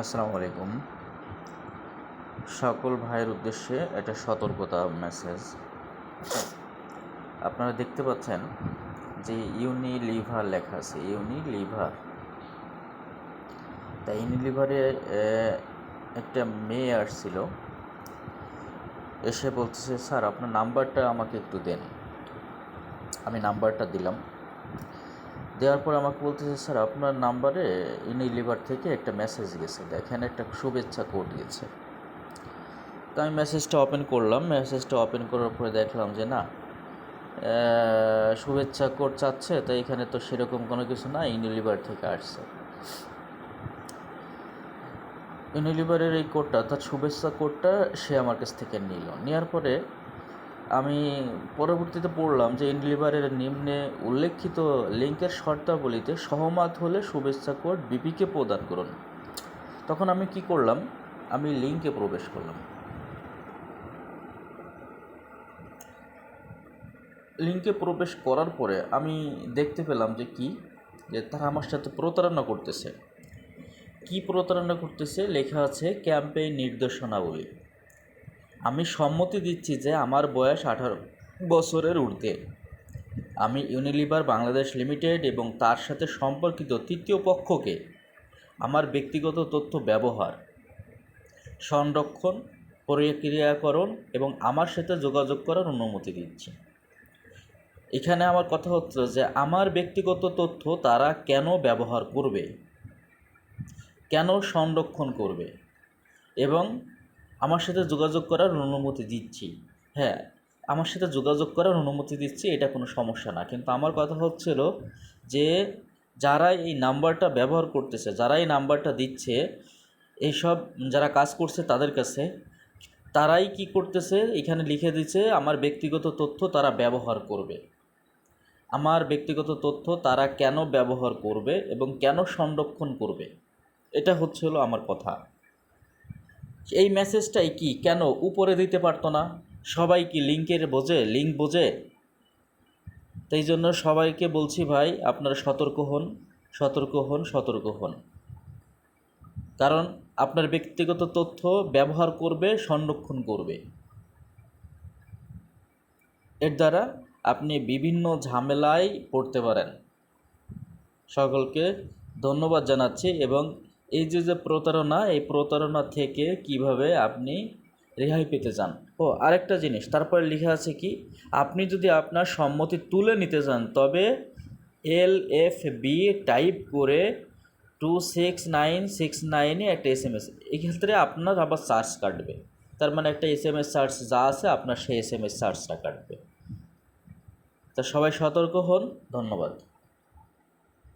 আসসালামু আলাইকুম। সকল ভাইয়ের উদ্দেশ্যে একটা সতর্কতা মেসেজ আপনারা দেখতে পাচ্ছেন যে ইউনিলিভার লেখা আছে ইউনিলিভার তা ইউনিলিভারে একটা মেয়ে আসছিল। এসে বলতেছে, স্যার, আপনার নাম্বারটা আমাকে একটু দেন। আমি নাম্বারটা দিলাম। দেওয়ার পর আমাকে বলতেছে, স্যার, আপনার নাম্বারে ইউনিলিভার থেকে একটা মেসেজ গেছে। দেখেন, একটা শুভেচ্ছা কোড গেছে। তো আমি মেসেজটা ওপেন করলাম। মেসেজটা ওপেন করার পরে দেখলাম যে, না শুভেচ্ছা কোড চাচ্ছে তো এখানে তো সেরকম কোনো কিছু না ইউনিলিভার থেকে আসছে। ইউনিলিভারের এই কোডটা অর্থাৎ শুভেচ্ছা কোডটা সে আমার কাছ থেকে নিল। নেওয়ার পরে আমি পরবর্তীতে পড়লাম যে ইনলিভারের নিম্নে উল্লেখিত লিঙ্কের শর্তাবলীতে সহমত হলে শুভেচ্ছা কোড বিপিকে প্রদান করুন। তখন আমি কি করলাম? আমি লিঙ্কে প্রবেশ করলাম। লিঙ্কে প্রবেশ করার পরে আমি দেখতে পেলাম যে কি? যে তারা আমার সাথে প্রতারণা করতেছে। কি প্রতারণা করতেছে? লেখা আছে ক্যাম্পেইন নির্দেশনাবলী। আমি সম্মতি দিচ্ছি যে আমার বয়স আঠারো বছরের ঊর্ধ্বে। আমি ইউনিলিভার বাংলাদেশ লিমিটেড এবং তার সাথে সম্পর্কিত তৃতীয় পক্ষকে আমার ব্যক্তিগত তথ্য ব্যবহার, সংরক্ষণ, প্রক্রিয়াকরণ এবং আমার সাথে যোগাযোগ করার অনুমতি দিচ্ছি। এখানে আমার কথা হচ্ছে যে আমার ব্যক্তিগত তথ্য তারা কেন ব্যবহার করবে, কেন সংরক্ষণ করবে এবং আমার সাথে যোগাযোগ করার অনুমতি দিচ্ছি। হ্যাঁ আমার সাথে যোগাযোগ করার অনুমতি দিচ্ছি, এটা কোনো সমস্যা না। কিন্তু আমার কথা হচ্ছিল যে, যারা এই নাম্বারটা ব্যবহার করতেছে, যারা এই নাম্বারটা দিচ্ছে, এইসব যারা কাজ করছে তাদের কাছে, তারাই কি করতেছে, এখানে লিখে দিচ্ছে আমার ব্যক্তিগত তথ্য তারা ব্যবহার করবে। আমার ব্যক্তিগত তথ্য তারা কেন ব্যবহার করবে এবং কেন সংরক্ষণ করবে? এটা হচ্ছে হলো আমার কথা। এই মেসেজটাই কি? কেন? উপরে দিতে পারতো না? সবাই কি লিঙ্কের বোঝে? লিঙ্ক বোঝে? তাই জন্য সবাইকে বলছি ভাই, আপনারা সতর্ক হন সতর্ক হন সতর্ক হন। কারণ আপনার ব্যক্তিগত তথ্য ব্যবহার করবে, সংরক্ষণ করবে। এর দ্বারা আপনি বিভিন্ন ঝামেলায় পড়তে পারেন। সকলকে ধন্যবাদ জানাচ্ছি এবং এই যে যে প্রতারণা, এই প্রতারণা থেকে কীভাবে আপনি রেহাই পেতে চান? ও, আরেকটা জিনিস, তারপরে লেখা আছে কি, আপনি যদি আপনার সম্মতি তুলে নিতে চান, তবে এল এফ বি টাইপ করে টু সিক্স নাইন সিক্স নাইনে একটা এস এম এস, এক্ষেত্রে আপনার আবার চার্জ কাটবে। তার মানে একটা এস এম এস চার্জ যা আছে, আপনার সেই এস এম এস চার্জটা কাটবে। তা সবাই সতর্ক হন, ধন্যবাদ।